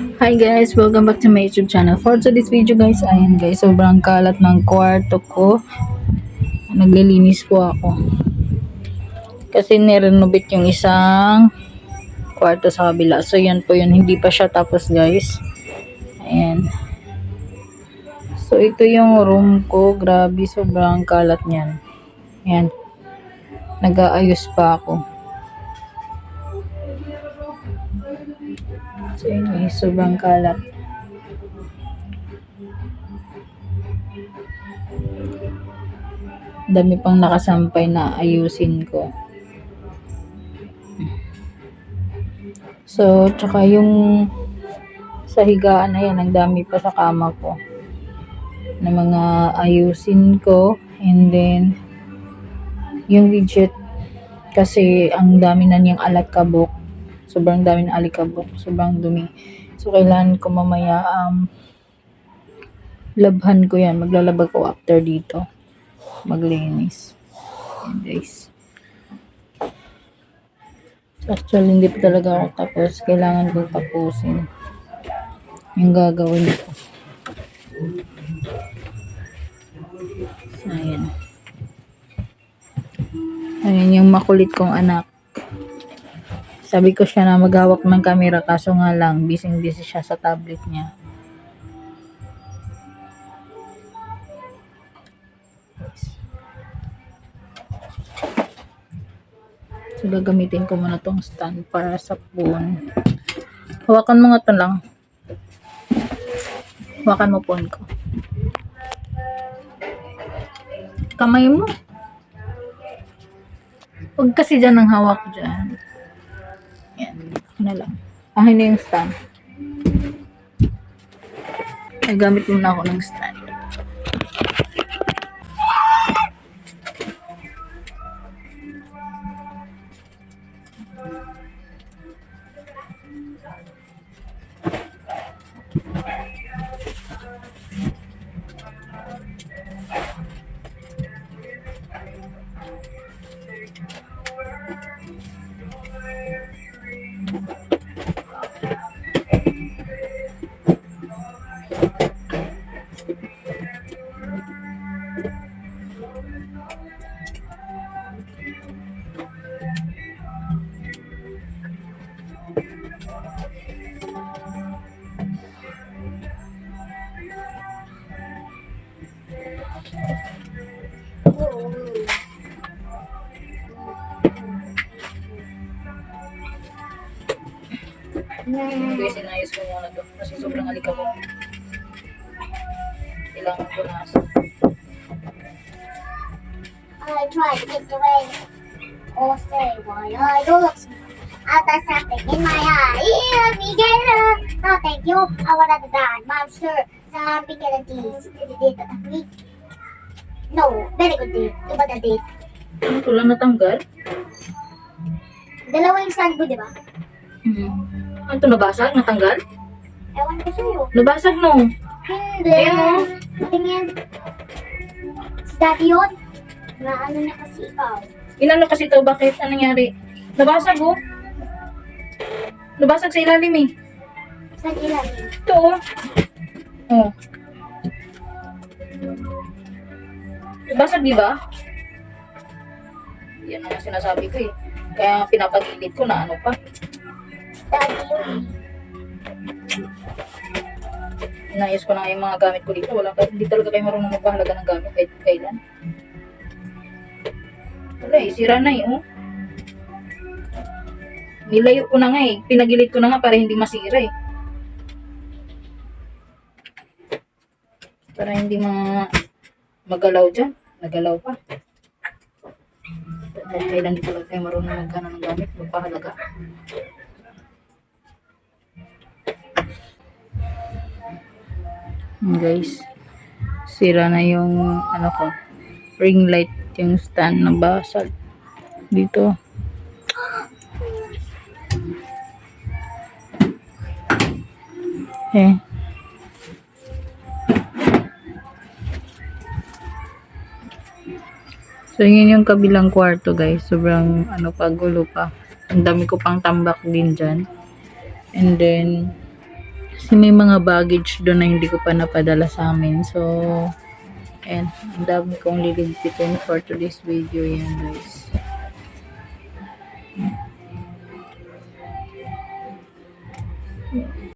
Hi guys, welcome back to my YouTube channel. For today's video guys, ayan guys, sobrang kalat ng kwarto ko. Naglilinis po ako. Kasi nirenovate yung isang kwarto sa kabila. So yan po yun, hindi pa siya tapos guys. Ayan. So ito yung room ko, grabe sobrang kalat niyan. Ayan. Nag-aayos pa ako. So guys, sobrang kalat. Dami pang nakasampay na ayusin ko. So, tsaka yung sa higaan na yan, ang dami pa sa kama ko na mga ayusin ko and then yung widget kasi ang dami na niyang alikabok sobrang dami ng alikabok. Sobrang dumi. So kailangan ko mamaya um, labhan ko yan. Maglalaba ko after dito. Maglinis. Yan, guys. Actually hindi pa talaga ako tapos. Kailangan kong tapusin. Yung gagawin ko. Ayan. Ayan yung makulit kong anak. Sabi ko siya na maghawak ng camera kaso nga lang busy busy siya sa tablet niya. So gagamitin ko muna tong stand para sa phone. Hawakan mo nga to lang. Hawakan mo phone ko. Kamay mo. Huwag kasi dyan ang hawak dyan. Ako na lang. Akin na yung stand. Ay, gamit muna ako ng stand. Guys, inayos ko muna to. Kasi sobrang alikabok. Kailangan ko. I tried to get away or say why I at the something in my eye. Get her. No, thank you. I want to die. Monster. Sabi ka na this. Dito. No, very good date. Diba na date? Ano ko lang natanggal? Dalawa yung stand ko, di ba? Hmm. Ano to, nabasag? Natanggal? Ewan ko sa'yo. Nabasag no. Hindi. Ayan, oh. Tingin. Si Daddy yun. Na ano niya kasi ikaw. Inano kasi to, bakit? Anong nangyari? Nabasag oh. Nabasag sa ilalim eh. Sa ilalim. Ito oh. Oh. Nabasag di ba? Yan ang sinasabi ko eh. Kaya pinapagilid ko na ano pa. Inayos ko na yung mga gamit ko dito. Wala, hindi talaga kayo marunong magpahalaga ng gamit kahit kailan. Wala eh, sira na eh, oh. Nilayo ko na nga eh. Pinagilid ko na nga para hindi masira eh. Para hindi ma magalaw dyan. Nagalaw pa. Dahil kailan di talaga kayo marunong magkano ng gamit. Magpahalaga. Yun, guys. Sira na yung ano ko. Ring light yung stand na basag. Dito. Eh. So, yun yung kabilang kwarto, guys. Sobrang, ano pa, gulo pa. Ang dami ko pang tambak din dyan. And then, Kasi may mga baggage doon na hindi ko pa napadala sa amin. So, ayan. Ang dami kong liligpitin for today's video yan guys.